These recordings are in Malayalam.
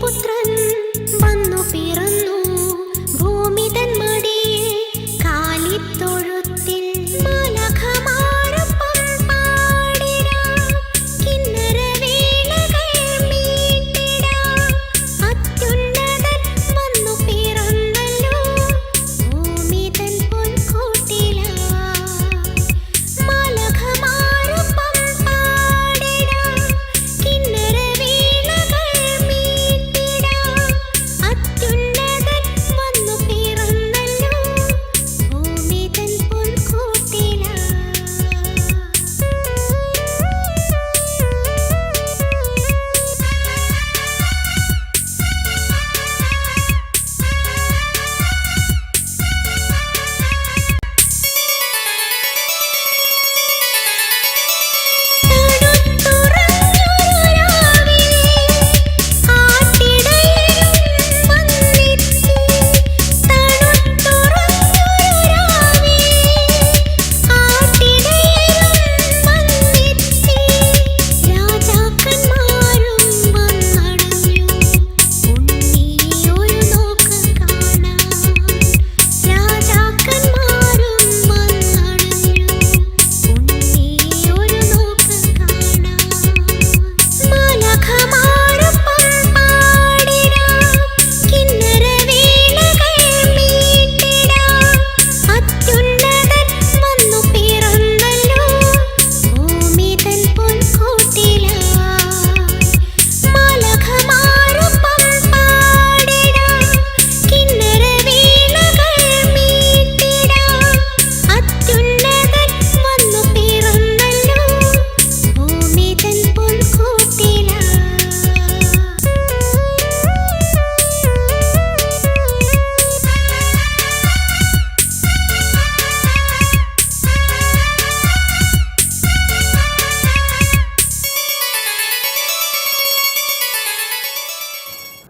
പുത്രൻ വന്നു പിറ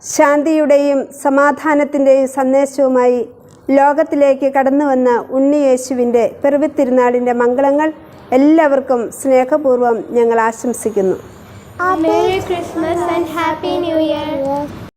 ശാന്തിയുടെയും സമാധാനത്തിന്റെയും സന്ദേശവുമായി ലോകത്തിലേക്ക് കടന്നുവന്ന ഉണ്ണിയേശുവിന്റെ പെരുവിത്തിരുനാളിന്റെ മംഗളങ്ങൾ എല്ലാവർക്കും സ്നേഹപൂർവം ഞങ്ങൾ ആശംസിക്കുന്നു Merry Christmas and Happy New Year.